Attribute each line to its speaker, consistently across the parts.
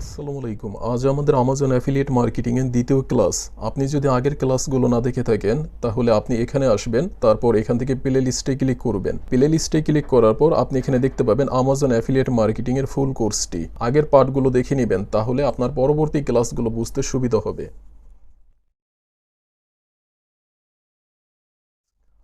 Speaker 1: আসসালামু আলাইকুম। আজ আমাদের আমাজন অ্যাফিলিয়েট মার্কেটিং এর দ্বিতীয় ক্লাস আপনি যদি আগের ক্লাসগুলো না দেখে থাকেন, তাহলে আপনি এখানে আসবেন, তারপর এখান থেকে প্লে লিস্টে ক্লিক করবেন। প্লে লিস্টে ক্লিক করার পর আপনি এখানে দেখতে পাবেন আমাজন অ্যাফিলিয়েট মার্কেটিংয়ের ফুল কোর্সটি আগের পার্টগুলো দেখে নেবেন, তাহলে আপনার পরবর্তী ক্লাসগুলো বুঝতে সুবিধা হবে।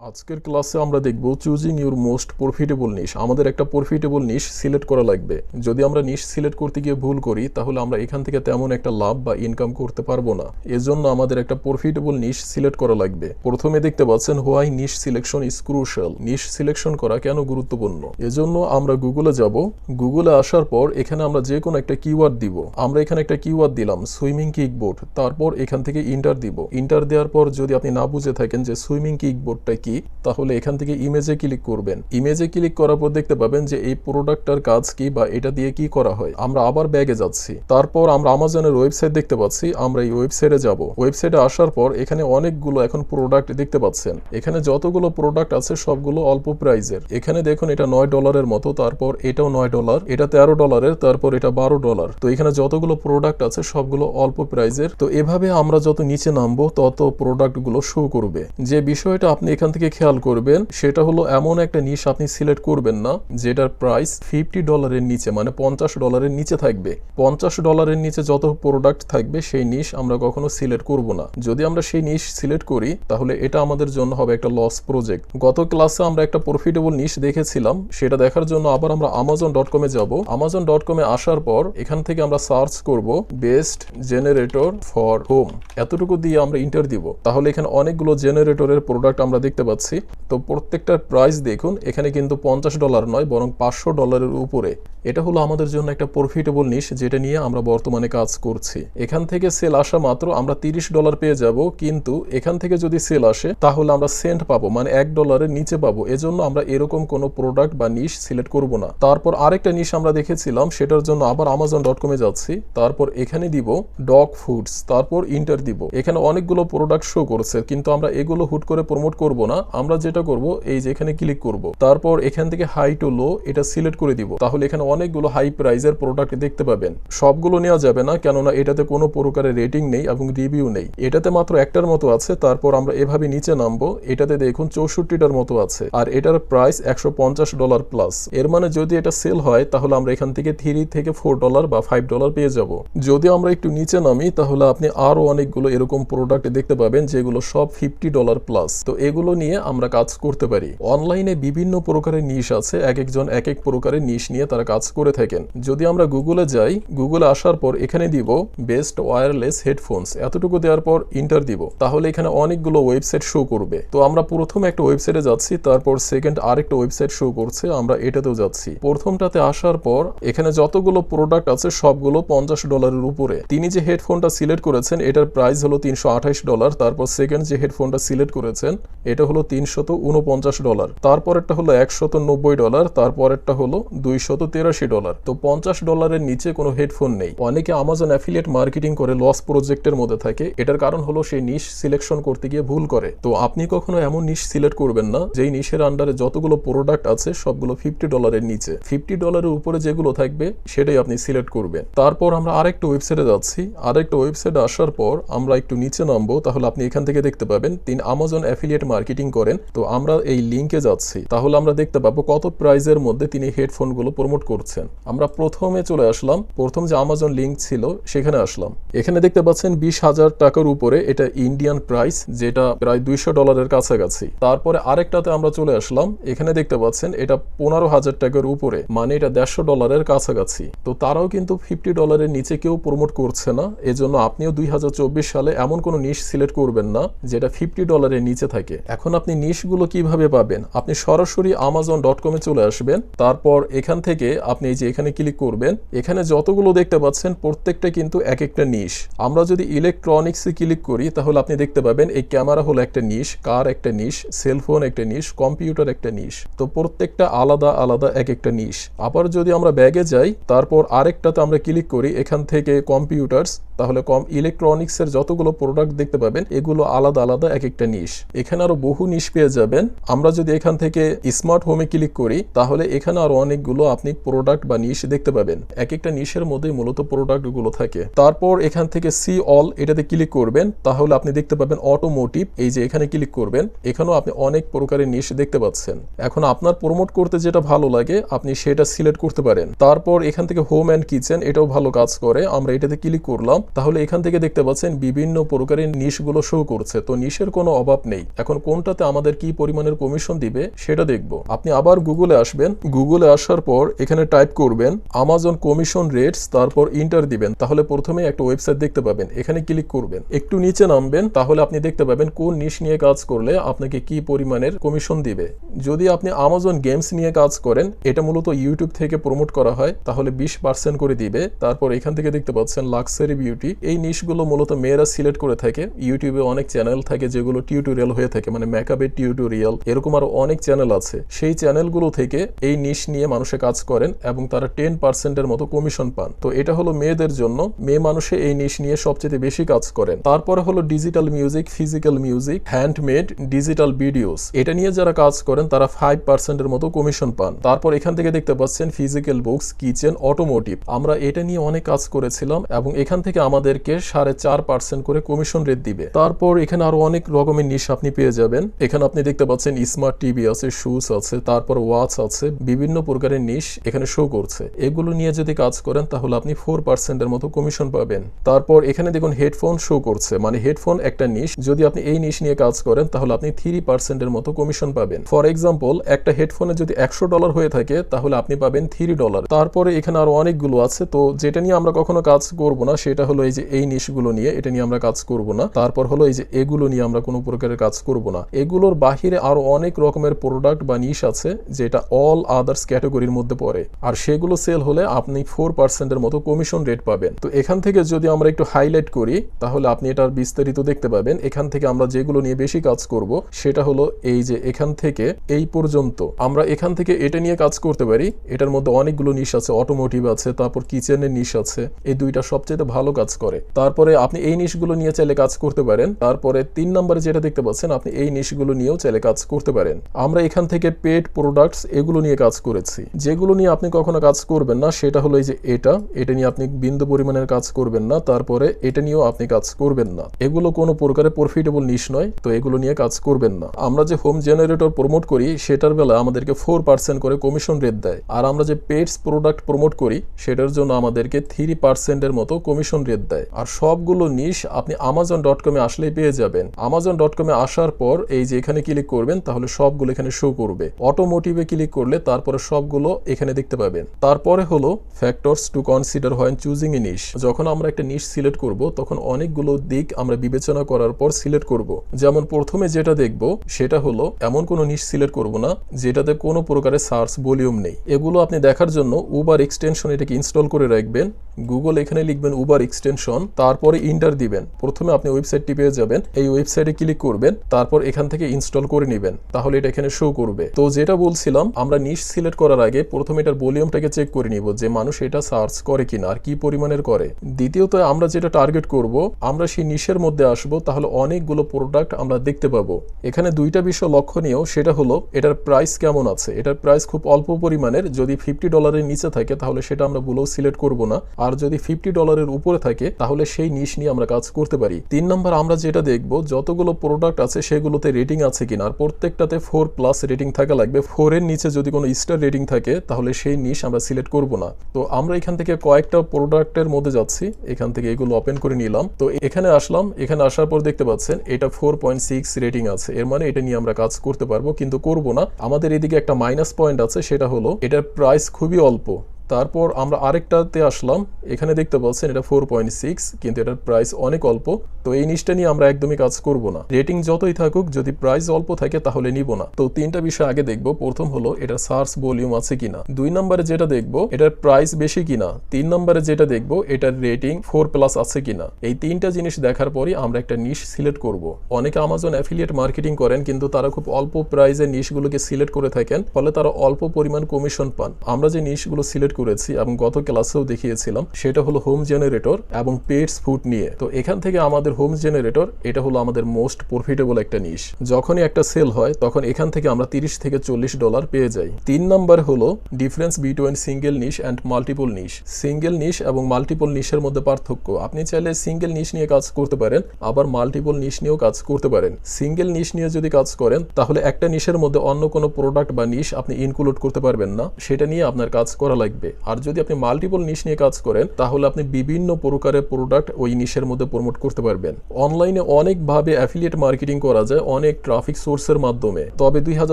Speaker 1: আজকের ক্লাসে আমরা দেখব choosing your most profitable niche আমাদের একটা প্রফিটেবল নিশ সিলেক্ট করা লাগবে। যদি আমরা নিশ সিলেক্ট করতে গিয়ে ভুল করি, তাহলে আমরা এখান থেকে তেমন একটা লাভ বা ইনকাম করতে পারব না। এজন্য আমাদের একটা প্রফিটেবল নিশ সিলেক্ট করা লাগবে। প্রথমে দেখতে পাচ্ছেন why niche selection is crucial niche selection করা কেন গুরুত্বপূর্ণ? এজন্য আমরা গুগলে যাব। গুগলে আসার পর এখানে আমরা যে কোনো একটা কিওয়ার্ড দিব। আমরা এখানে একটা কিওয়ার্ড দিলাম সুইমিং কিকবোর্ড তারপর এখান থেকে ইন্টার দিব। ইন্টার দেওয়ার পর যদি আপনি না বুঝে থাকেন যে সুইমিং কিকবোর্ডটা কি তাহলে এখান থেকে ইমেজে ক্লিক করবেন। ইমেজে ক্লিক করার পর দেখতে পাবেন যে এই প্রোডাক্টটার কাজ কি বা এটা দিয়ে কি করা হয়। আমরা আবার ব্যাগে যাচ্ছি। তারপর আমরা আমাজনের ওয়েবসাইট দেখতে পাচ্ছি। আমরা এই ওয়েবসাইটে যাব। ওয়েবসাইটে আসার পর এখানে অনেকগুলো এখন প্রোডাক্ট দেখতে পাচ্ছেন। এখানে যতগুলো প্রোডাক্ট আছে সবগুলো অল্প প্রাইজের এখানে দেখুন এটা নয় ডলারের মতো, তারপর এটাও নয় ডলার এটা তেরো ডলারের তারপর এটা বারো ডলার তো এখানে যতগুলো প্রোডাক্ট আছে সবগুলো অল্প প্রাইজের তো এভাবে আমরা যত নিচে নামবো, তত প্রোডাক্টগুলো শো করবে। যে বিষয়টা আপনি এখান থেকে খেয়াল করবেন, সেটা হলো এমন একটা নিশ আপনি সিলেক্ট করবেন না, যেটার প্রাইস ফিফটি ডলারের নিচে মানে পঞ্চাশ ডলারের নিচে থাকবে। পঞ্চাশ ডলারের নিচে যত প্রোডাক্ট থাকবে, সেই নিশ আমরা কখনো সিলেক্ট করব না। যদি আমরা সেই নিশ সিলেক্ট করি, তাহলে এটা আমাদের জন্য হবে একটা লস প্রজেক্ট গত ক্লাসে আমরা একটা প্রফিটেবল নিশ দেখেছিলাম, সেটা দেখার জন্য আবার আমরা আমাজন ডট কমে যাব। আমাজন ডট কমে আসার পর, এখান থেকে আমরা সার্চ করব বেস্ট জেনারেটর ফর হোম এতটুকু দিয়ে আমরা ইন্টার দিব। তাহলে এখানে অনেকগুলো জেনারেটরের প্রোডাক্ট আমরা দেখতে পাচ্ছি। তো প্রত্যেকটার প্রাইস দেখুন, এখানে কিন্তু পঞ্চাশ ডলার নয়, বরং পাঁচশো ডলারের উপরে। এটা হলো আমাদের জন্য একটা প্রফিটেবল নিশ যেটা নিয়ে আমরা বর্তমানে কাজ করছি। এখান থেকে সেল আসা মাত্র আমরা তিরিশ ডলার পেয়ে যাব, কিন্তু এখান থেকে যদি সেল আসে, তাহলে আমরা সেন্ট পাবো মানে এক ডলারের নিচে পাবো। এজন্য আমরা এরকম কোনো প্রোডাক্ট বা নিশ সিলেক্ট করব না। তারপর আরেকটা নিশ আমরা দেখেছিলাম, সেটার জন্য আবার আমাজন ডট কমে যাচ্ছি। তারপর এখানে দিব ডগ ফুডস তারপর ইন্টার দিব। এখানে অনেকগুলো প্রোডাক্ট শো করছে, কিন্তু আমরা এগুলো হুট করে প্রমোট করব না। আমরা যেটা করব, এই যে এখানে ক্লিক করব। তারপর এখান থেকে হাই টু লো এটা সিলেক্ট করে দিব। তাহলে এখানে অনেকগুলো হাই প্রাইজের প্রোডাক্ট দেখতে পাবেন। সবগুলো নেওয়া যাবে না, কেননা এটাতে কোনো প্রকারের রেটিং নেই এবং রিভিউ নেই। এটাতে মাত্র একটার মতো আছে, তারপর আমরা এভাবে নিচে নামবো। এটাতে দেখুন চৌষট্টিটার মতো আছে। আর এটার প্রাইস একশো পঞ্চাশ ডলার প্লাস এর মানে যদি এটা সেল হয়, তাহলে আমরা এখান থেকে থ্রি থেকে ফোর ডলার বা ফাইভ ডলার পেয়ে যাব। যদি আমরা একটু নিচে নামি, তাহলে আপনি আরও অনেকগুলো এরকম প্রোডাক্ট দেখতে পাবেন, যেগুলো সব ফিফটি ডলার প্লাস তো এগুলো নিয়ে আমরা কাজ করতে পারি। অনলাইনে বিভিন্ন প্রকারের নিশ আছে এক একজন এক এক প্রকারের নিশ নিয়ে তারা কাজ করে থাকেন। যদি আমরা গুগলে যাই গুগলে আসার পর এখানে দিব বেস্ট ওয়্যারলেস হেডফোনস এতটুকু দেওয়ার পর ইন্টার দিব। তাহলে এখানে অনেকগুলো ওয়েবসাইট শো করবে। তো আমরা প্রথম একটা ওয়েবসাইটে যাচ্ছি, তারপর সেকেন্ড আরেকটা ওয়েবসাইট শো করছে, আমরা এটাতেও যাচ্ছি। প্রথমটাতে আসার পর এখানে যতগুলো প্রোডাক্ট আছে, সবগুলো পঞ্চাশ ডলারের উপরে। তিনি যে হেডফোনটা সিলেক্ট করেছেন, এটার প্রাইস হলো তিনশো আঠাশ ডলার। তারপর সেকেন্ড যে হেডফোনটা সিলেক্ট করেছেন, এটা হলো তিনশত উনপঞ্চাশ ডলার, তারপরেরটা হলো একশত নব্বই ডলার, তারপরেরটা হলো দুইশত তেরাশি ডলার। তো পঞ্চাশ ডলারের নিচে কোনো হেডফোন নেই। অনেকে আমাজন অ্যাফিলিয়েট মার্কেটিং করে লস প্রজেক্টের মধ্যে থাকে। এটার কারণ হলো সেই নিশ সিলেকশন করতে গিয়ে ভুল করে। তো আপনি কখনো এমন নিশ সিলেক্ট করবেন না, যেই নিশের আন্ডারে যতগুলো প্রোডাক্ট আছে, সবগুলো ফিফটি ডলারের নিচে। ফিফটি ডলারের উপরে যেগুলো থাকবে, সেটাই আপনি সিলেক্ট করবেন। তারপর আমরা আরেকটা ওয়েবসাইটে যাচ্ছি। আরেকটা ওয়েবসাইটে আসার পর আমরা একটু নিচে নামবো, তাহলে আপনি এখান থেকে দেখতে পাবেন তিনি আমাজন অ্যাফিলিয়েট মার্কেটিং করেন, তো আমরা এই লিঙ্কে যাচ্ছি। তাহলে আমরা দেখতে পাবো কত প্রাইজের মধ্যে তিনি হেডফোনগুলো প্রমোট করছেন। আমরা প্রথমে চলে আসলাম, প্রথম যে আমাজন লিঙ্ক ছিল সেখানে আসলাম। এখানে দেখতে পাচ্ছেন বিশ হাজার টাকার উপরে এটা ইন্ডিয়ান প্রাইস যেটা প্রায় দুইশো ডলারের কাছাকাছি। তারপরে আরেকটাতে আমরা চলে আসলাম, এখানে দেখতে পাচ্ছেন এটা পনেরো হাজার টাকার উপরে মানে এটা দেড়শো ডলারের কাছাকাছি। তো তারাও কিন্তু ফিফটি ডলারের নিচে কেউ প্রমোট করছে না, এজন্য আপনিও দুই হাজার চব্বিশ সালে এমন কোনো নিশ সিলেক্ট করবেন না, যেটা ফিফটি ডলারের নিচে থাকে। এখন আপনি নিশগুলো কীভাবে পাবেন? আপনি সরাসরি আমাজন ডট কমে চলে আসবেন, তারপর এখান থেকে আপনি এই যে এখানে ক্লিক করবেন, এখানে যতগুলো দেখতে পাচ্ছেন প্রত্যেকটা কিন্তু এক একটা নিশ। আমরা যদি ইলেকট্রনিক্সে ক্লিক করি, তাহলে আপনি দেখতে পাবেন এই ক্যামেরা হলো একটা নিশ কার একটা নিশ সেলফোন একটা নিশ কম্পিউটার একটা নিশ। তো প্রত্যেকটা আলাদা আলাদা এক একটা নিশ। আবার যদি আমরা ব্যাগে যাই, তারপর আরেকটাতে আমরা ক্লিক করি, এখান থেকে কম্পিউটার্স তাহলে কম ইলেকট্রনিক্সের যতগুলো প্রোডাক্ট দেখতে পাবেন, এগুলো আলাদা আলাদা এক একটা নিশ এখানে আরও বহু নিশ পেয়ে যাবেন। আমরা যদি এখান থেকে স্মার্ট হোমে ক্লিক করি, তাহলে এখানে আরও অনেকগুলো আপনি প্রোডাক্ট বা নিশ দেখতে পাবেন। এক একটা নিশের মধ্যে মূলত প্রোডাক্টগুলো থাকে। তারপর এখান থেকে সি অল এটাতে ক্লিক করবেন। তাহলে আপনি দেখতে পাবেন অটোমোটিভ এই যে এখানে ক্লিক করবেন। এখানেও আপনি অনেক প্রকারের নিশ দেখতে পাচ্ছেন। এখন আপনার প্রমোট করতে যেটা ভালো লাগে, আপনি সেটা সিলেক্ট করতে পারেন। তারপর এখান থেকে হোম অ্যান্ড কিচেন এটাও ভালো কাজ করে। আমরা এটাতে ক্লিক করলাম। তাহলে এখান থেকে দেখতে পাচ্ছেন বিভিন্ন প্রকারের নিশগুলো শো করছে। তো নিশের কোনো অভাব নেই। এখন কোনটাতে আমাদের কি পরিমাণের কমিশন দিবে সেটা দেখব। আপনি আবার গুগলে আসবেন। গুগলে আসার পর এখানে টাইপ করবেন আমাজন কমিশন রেটস তারপর ইন্টার দিবেন। তাহলে প্রথমে একটা ওয়েবসাইট দেখতে পাবেন। এখানে ক্লিক করবেন। একটু নিচে নামবেন, তাহলে আপনি দেখতে পাবেন কোন নিশ নিয়ে কাজ করলে আপনাকে কি পরিমাণের কমিশন দিবে। যদি আপনি আমাজন গেমস নিয়ে কাজ করেন, এটা মূলত ইউটিউব থেকে প্রমোট করা হয়, তাহলে বিশ পার্সেন্ট করে দিবে। তারপর এখান থেকে দেখতে পাচ্ছেন লাক্সারি বিউটি এই নিশগুলো মূলত মেয়েরা সিলেক্ট করে থাকে। ইউটিউবে অনেক চ্যানেল থাকে যেগুলো টিউটোরিয়াল হয়ে থাকে মানে মেকআপের টিউটোরিয়াল এরকম আরও অনেক চ্যানেল আছে। সেই চ্যানেলগুলো থেকে এই নিশ নিয়ে মানুষে কাজ করেন এবং তারা টেন পার্সেন্টের মতো কমিশন পান। তো এটা হলো মেয়েদের জন্য, মেয়ে মানুষে এই নিশ নিয়ে সবচেয়ে বেশি কাজ করেন। তারপরে হলো digital music physical music handmade digital videos এটা নিয়ে যারা কাজ করেন, তারা ফাইভ পার্সেন্টের মতো কমিশন পান। তারপর এখান থেকে দেখতে পাচ্ছেন ফিজিক্যাল বুকস কিচেন অটোমোটিভ আমরা এটা নিয়ে অনেক কাজ করেছিলাম এবং এখান থেকে আমাদেরকে সাড়ে চার পার্সেন্ট করে কমিশন রেট দিবে। তারপর এখানে আরও অনেক রকমের নিশ আপনি পেয়ে যাবেন। এখানে আপনি দেখতে পাচ্ছেন স্মার্ট টিভি আছে শুজ আছে, তারপর ওয়াচ আছে, বিভিন্ন প্রকারের নিশ এখানে শো করছে। এগুলো নিয়ে যদি কাজ করেন, তাহলে আপনি ফোর পার্সেন্টের মতো কমিশন পাবেন। তারপর এখানে দেখুন হেডফোন শো করছে। মানে হেডফোন একটা নিশ যদি আপনি এই নিশ নিয়ে কাজ করেন, তাহলে আপনি থ্রি পার্সেন্টের মতো কমিশন পাবেন। ফর এক্সাম্পল একটা হেডফোনে যদি একশো ডলার হয়ে থাকে, তাহলে আপনি পাবেন থ্রি ডলার তারপরে এখানে আরও অনেকগুলো আছে। তো যেটা নিয়ে আমরা কখনো কাজ করব না, সেটা হলো এই যে এই নিশগুলো নিয়ে, এটা নিয়ে আমরা কাজ করব না। তারপর হলো এই যে এগুলো নিয়ে আমরা কোনো প্রকারের কাজ করব না। এগুলোর বাহিরে আরও অনেক রকমের প্রোডাক্ট বা নিশ আছে, যেটা অল আদার্স ক্যাটাগরির মধ্যে পড়ে। আর সেগুলো সেল হলে আপনি ফোর পার্সেন্টের মতো কমিশন রেট পাবেন। তো এখান থেকে যদি আমরা একটু হাইলাইট করি, তাহলে আপনি এটার বিস্তারিত দেখতে পাবেন। এখান থেকে আমরা যেগুলো নিয়ে বেশি কাজ করব, সেটা হলো এই যে এখান থেকে এই পর্যন্ত। আমরা এখান থেকে এটা নিয়ে কাজ করতে পারি। এটার মধ্যে অনেকগুলো নিশ আছে অটোমোটিভ আছে, তারপর কিচেনের নিশ আছে। এই দুইটা সবচেয়ে ভালো কাজ করে। তারপরে আপনি এই নিশগুলো নিয়ে চাইলে কাজ করতে পারেন। তারপরে তিন নম্বরে যেটা দেখতে পাচ্ছেন, আপনি এই নিশগুলো নিয়েও চাইলে কাজ করতে পারেন। আমরা এখান থেকে পেট প্রোডাক্টস এগুলো নিয়ে কাজ করেছি। যেগুলো নিয়ে আপনি কখনো কাজ করবেন না, সেটা হলো এই যে এটা। এটা নিয়ে আপনি বিন্দু পরিমাণের কাজ করবেন না। তারপরে এটা নিয়েও আপনি কাজ করবেন না। এগুলো কোনো প্রকারে প্রফিটেবল নিশ নয়, তো এগুলো নিয়ে কাজ করবেন না। আমরা যে হোম জেনারেটর প্রমোট করি, সেটার বেলা আমাদেরকে ফোর পার্সেন্ট করে কমিশন রেট দেয়। আর আমরা যে পেটস প্রোডাক্ট প্রমোট করি, সেটার জন্য আমাদেরকে থ্রি পার্সেন্টের মতো কমিশন রেট দেয়। আর সবগুলো নিশ আপনি আমাজন ডট কমে আসলেই পেয়ে যাবেন। আমাজন ডট কমে আসার পর এই যে এখানে ক্লিক করবেন, তাহলে সবগুলো এখানে শো করবে। অটোমোটিভে ক্লিক করলে তারপরে সবগুলো এখানে দেখতে পাবেন। তারপরে হলো ফ্যাক্টরস টু কনসিডার হয় চুজিং এ নিশ যখন আমরা একটা নিশ সিলেক্ট করব, তখন অনেকগুলো দিক আমরা বিবেচনা করার পর সিলেক্ট করব। যেমন প্রথমে যেটা দেখব, সেটা হলো এমন কোনো নিশ সিলেক্ট করব না, যেটাতে কোনো প্রকারের সার্চ ভলিউম নেই। এগুলো আপনি দেখার জন্য উবার এক্সটেনশন এটাকে ইনস্টল করে রাখবেন। গুগল এখানে লিখবেন উবার এক্সটেনশন তারপরে ইন্টার দিবেন। প্রথমে আপনি ওয়েবসাইটটি পেয়ে যাবেন। এই ওয়েবসাইটে ক্লিক করবেন, তারপর এখান থেকে ইনস্টল করে নেবেন। তাহলে এটা এখানে শো করবে। তো যেটা বলছিলাম, আমরা নিশ সিলেক্ট করার আগে প্রথমে এটার ভলিউমটাকে চেক করে নিব যে মানুষ এটা সার্চ করে কিনা আর কি পরিমাণের করে। দ্বিতীয়ত আমরা যেটা টার্গেট করব, আমরা সেই নিশের মধ্যে আসব, তাহলে অনেকগুলো প্রোডাক্ট আমরা দেখতে পাবো। এখানে দুইটা বিষয় লক্ষণীয়, সেটা হলো এটার প্রাইস কেমন আছে? এটার প্রাইস খুব অল্প পরিমাণের, যদি ফিফটি ডলারের নিচে থাকে, তাহলে সেটা আমরা বলেও সিলেক্ট করব না। আর যদি ফিফটি ডলারের উপরে থাকে তাহলে সেই নিশ নিয়ে আমরা কাজ করতে পারি। তিন নম্বর, আমরা যেটা দেখব, যতগুলো প্রোডাক্ট আছে সেগুলোতে রেটিং আছে কিনা। আর প্রত্যেকটাতে ফোর প্লাস রেটিং থাকা লাগবে। ফোর এর নিচে যদি কোনো স্টার রেটিং থাকে, তাহলে সেই নিশ আমরা সিলেক্ট করব না। তো আমরা এখান থেকে কয়েকটা প্রোডাক্টের মধ্যে যাচ্ছি। এখান থেকে এগুলো ওপেন করে নিলাম। তো এখানে আসলাম। এখানে আসার পর দেখতে পাচ্ছেন, এটা ফোর পয়েন্ট সিক্স রেটিং আছে। এর মানে এটা নিয়ে আমরা কাজ করতে পারব, কিন্তু করব না। আমাদের এদিকে একটা মাইনাস পয়েন্ট আছে, সেটা হলো, এটার প্রাইস খুবই অল্প। তারপর আমরা আরেকটাতে আসলাম। এখানে দেখতে পাচ্ছেন এটা ফোর পয়েন্ট সিক্স কিন্তু এটার প্রাইস অনেক অল্প। তো এই নিচটা নিয়ে আমরা একদমই কাজ করব না। রেটিং যতই থাকুক, যদি প্রাইস অল্প থাকে তাহলে নিব না। তো তিনটা বিষয় আগে দেখব। প্রথম হলো, এটার সার্চ ভলিউম আছে কিনা। দুই নম্বরে যেটা দেখব, এটার প্রাইস বেশি কিনা। তিন নম্বরে যেটা দেখব, এটার রেটিং ফোর প্লাস আছে কিনা। এই তিনটা জিনিস দেখার পরই আমরা একটা নিশ সিলেক্ট করব। অনেকে আমাজন অ্যাফিলিয়েট মার্কেটিং করেন, কিন্তু তারা খুব অল্প প্রাইসে নিশগুলোকে সিলেক্ট করে থাকেন, ফলে তারা অল্প পরিমাণ কমিশন পান। আমরা যে নিশগুলো সিলেক্ট করেছি এবং গত ক্লাসেও দেখিয়েছিলাম। সেটা হলো হোম জেনারেটর এবং পেটস ফুড নিয়ে। তো এখান থেকে আমাদের হোম জেনারেটর এটা হলো আমাদের মোস্ট প্রফিটেবল একটা নিশ যখনই একটা সেল হয়, তখন এখান থেকে আমরা তিরিশ থেকে চল্লিশ ডলার পেয়ে যাই। তিন নাম্বার হলো difference between single niche and multiple niche single niche এবং মাল্টিপল নিশের মধ্যে পার্থক্য। আপনি চাইলে সিঙ্গেল নিশ নিয়ে কাজ করতে পারেন, আবার মাল্টিপল নিশ নিয়েও কাজ করতে পারেন। সিঙ্গেল নিশ নিয়ে যদি কাজ করেন, তাহলে একটা নিশের মধ্যে অন্য কোনো প্রোডাক্ট বা নিশ আপনি ইনক্লুড করতে পারবেন না। সেটা নিয়ে আপনার কাজ করা লাগবে। আর যদি আপনি মাল্টিপল নিশ নিয়ে কাজ করেন, তাহলে আপনি বিভিন্ন প্রকারের প্রোডাক্ট ওই নিশের মধ্যে প্রমোট করতে পারবেন। অনলাইনে অনেকভাবে অ্যাফিলিয়েট মার্কেটিং করা যায় অনেক ট্রাফিক সোর্সের মাধ্যমে। তবে দুই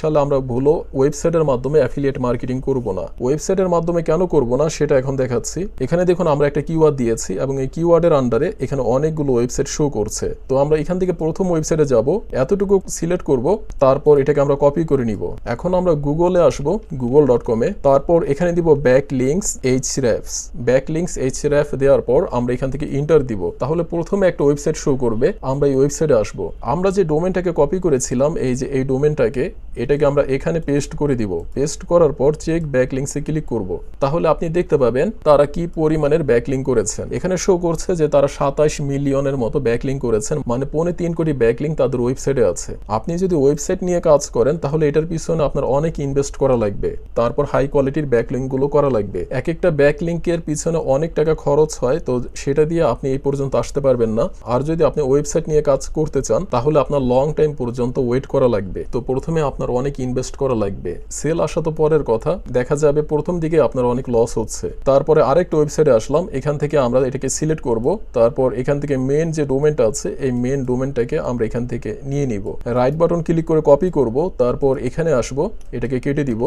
Speaker 1: সালে আমরা ভুলো ওয়েবসাইটের মাধ্যমে অ্যাফিলিয়েট মার্কেটিং করব না। ওয়েবসাইটের মাধ্যমে কেন করব না, সেটা এখন দেখাচ্ছি। এখানে দেখুন আমরা একটা কিওয়ার্ড দিয়েছি এবং এই কিওয়ার্ডের আন্ডারে এখানে অনেকগুলো ওয়েবসাইট শো করছে। তো আমরা এখান থেকে প্রথম ওয়েবসাইটে যাব, এতটুকু সিলেক্ট করব, তারপর এটাকে আমরা কপি করে নিব। এখন আমরা গুগলে আসব গুগল ডট কমে তারপর এখানে দিব back links Ahrefs back links H র্যাফ দেওয়ার পর আমরা এখান থেকে ইন্টার দিব। তাহলে প্রথমে একটা ওয়েবসাইট শো করবে। আমরা এই ওয়েবসাইটে আসব। আমরা যে ডোমেনটাকে কপি করেছিলাম, এই যে এই ডোমেনটাকে এটাকে আমরা এখানে পেস্ট করে দিব। পেস্ট করার পর চেক ব্যাক লিঙ্কসে ক্লিক করব। তাহলে আপনি দেখতে পাবেন, তারা কি পরিমাণের ব্যাকলিং করেছেন। এখানে শো করছে যে তারা সাতাশ মিলিয়নের মতো ব্যাকলিং করেছেন মানে পৌনে তিন কোটি ব্যাকলিং তাদের ওয়েবসাইটে আছে। আপনি যদি ওয়েবসাইট নিয়ে কাজ করেন, তাহলে এটার পিছনে আপনার অনেক ইনভেস্ট করা লাগবে। তারপর হাই কোয়ালিটির ব্যাকলিংগুলো করা লাগবে। এক একটা ব্যাকলিংকের পিছনে অনেক টাকা খরচ হয়, তো সেটা দিয়ে আপনি এই পর্যন্ত আসতে পারবেন না। আর যদি আপনি ওয়েবসাইট নিয়ে কাজ করতে চান, তাহলে আপনার লং টাইম পর্যন্ত ওয়েট করা লাগবে। তো প্রথমে আপনার অনেক ইনভেস্ট করা লাগবে। সেল আসা তো পরের কথা। দেখা যাবে প্রথম দিকে আপনার অনেক লস হচ্ছে। তারপরে আরেকটা ওয়েবসাইটে আসলাম। এখান থেকে আমরা এটাকে সিলেক্ট করব। তারপর এখান থেকে মেন যে ডোমেনটা আছে, এই মেন ডোমেনটাকে আমরা এখান থেকে নিয়ে নিব। রাইট বাটন ক্লিক করে কপি করব। তারপর এখানে আসব। এটাকে কেটে দিব।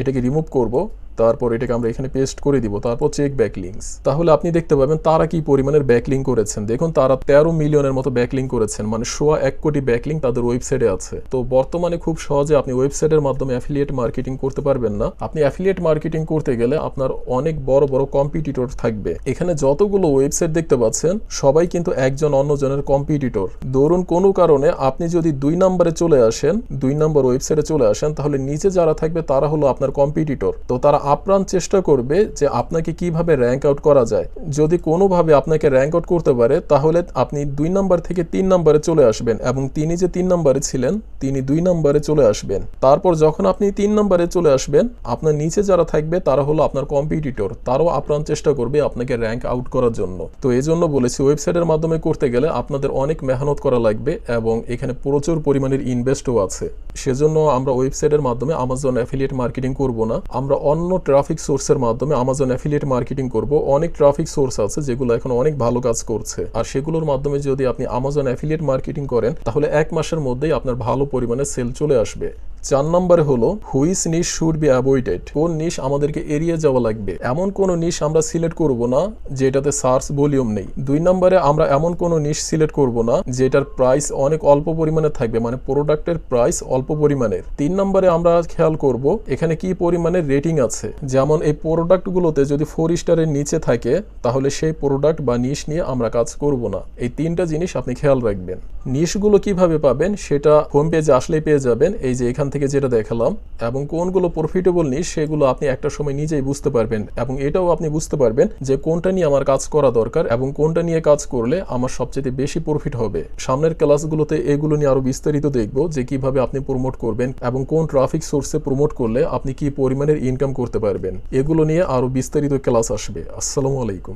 Speaker 1: এটাকে রিমুভ করব। তারপর এটাকে আমরা এখানে পেস্ট করে দিব, তারপর চেক ব্যাক লিঙ্কস তাহলে আপনি দেখতে পাবেন তারা কি পরিমাণের ব্যাকলিং করেছেন। দেখুন, তারা তেরো মিলিয়নের মতো ব্যাকলিং করেছেন মানে সোয়া এক কোটি ব্যাকলিং তাদের ওয়েবসাইটে আছে। তো বর্তমানে খুব সহজে আপনি ওয়েবসাইটের মাধ্যমে অ্যাফিলিয়েট মার্কেটিং করতে পারবেন না। আপনি অ্যাফিলিয়েট মার্কেটিং করতে গেলে আপনার অনেক বড় বড় কম্পিটিটর থাকবে। এখানে যতগুলো ওয়েবসাইট দেখতে পাচ্ছেন, সবাই কিন্তু একজন অন্যজনের কম্পিটিটর ধরুন, কোনো কারণে আপনি যদি দুই নম্বরে চলে আসেন, দুই নম্বর ওয়েবসাইটে চলে আসেন, তাহলে নিচে যারা থাকবে তারা হলো আপনার কম্পিটিটর তো তারা আপ্রাণ চেষ্টা করবে যে আপনাকে কীভাবে র্যাঙ্ক আউট করা যায়। যদি কোনোভাবে আপনাকে র্যাঙ্ক আউট করতে পারে, তাহলে আপনি দুই নাম্বার থেকে তিন নম্বরে চলে আসবেন এবং তিনি যে তিন নম্বরে ছিলেন, তিনি দুই নম্বরে চলে আসবেন। তারপর যখন আপনি তিন নম্বরে চলে আসবেন, আপনার নিচে যারা থাকবে, তারা হলো আপনার কম্পিটিটর তারাও আপ্রাণ চেষ্টা করবে আপনাকে র্যাঙ্ক আউট করার জন্য। তো এই জন্য বলেছি ওয়েবসাইটের মাধ্যমে করতে গেলে আপনাদের অনেক মেহনত করা লাগবে এবং এখানে প্রচুর পরিমাণের ইনভেস্টও আছে। সেজন্য আমরা ওয়েবসাইটের মাধ্যমে আমাজন অ্যাফিলিয়েট মার্কেটিং করব না। আমরা অন্য ট্রাফিক সোর্সের মাধ্যমে আমাজন অ্যাফিলিয়েট মার্কেটিং করব। অনেক ট্রাফিক সোর্স আছে যেগুলো এখন অনেক ভালো কাজ করছে। আর সেগুলোর মাধ্যমে যদি আপনি আমাজন অ্যাফিলিয়েট মার্কেটিং করেন, তাহলে এক মাসের মধ্যেই আপনার ভালো পরিমাণে সেল চলে আসবে। চার নম্বরে হলো হুইস নিশ শুড বি অ্যাভয়েডেড কোন নিশ আমাদেরকে এড়িয়ে যাওয়া লাগবে? এমন কোন নিশ আমরা সিলেক্ট করব না, যেটাতে সার্চ ভলিউম নেই। দুই নম্বরে, আমরা এমন কোন নিশ সিলেক্ট করব না, যেটার প্রাইস অনেক অল্প পরিমাণে থাকবে মানে প্রোডাক্টের প্রাইস অল্প পরিমাণের। তিন নম্বরে, আমরা খেয়াল করব এখানে কি পরিমাণের রেটিং আছে। যেমন এই প্রোডাক্টগুলোতে যদি ফোর স্টারের নিচে থাকে, তাহলে সেই প্রোডাক্ট বা নিশ নিয়ে আমরা কাজ করব না। এই তিনটা জিনিস আপনি খেয়াল রাখবেন। নিশগুলো কীভাবে পাবেন, সেটা হোম পেজে আসলেই পেয়ে যাবেন। এই যে এখান থেকে যেটা দেখালাম, এবং কোনগুলো প্রফিটেবল নিশ সেগুলো আপনি একটা সময় নিজেই বুঝতে পারবেন। এবং এটাও আপনি বুঝতে পারবেন যে কোনটা নিয়ে আমার কাজ করা দরকার এবং কোনটা নিয়ে কাজ করলে আমার সবচেয়ে বেশি প্রফিট হবে। সামনের ক্লাসগুলোতে এগুলো নিয়ে আরও বিস্তারিত দেখব যে কীভাবে আপনি প্রমোট করবেন এবং কোন ট্রাফিক সোর্সে প্রমোট করলে আপনি কি পরিমাণের ইনকাম করতে পারবেন। এগুলো নিয়ে আরও বিস্তারিত ক্লাস আসবে। আসসালামু আলাইকুম।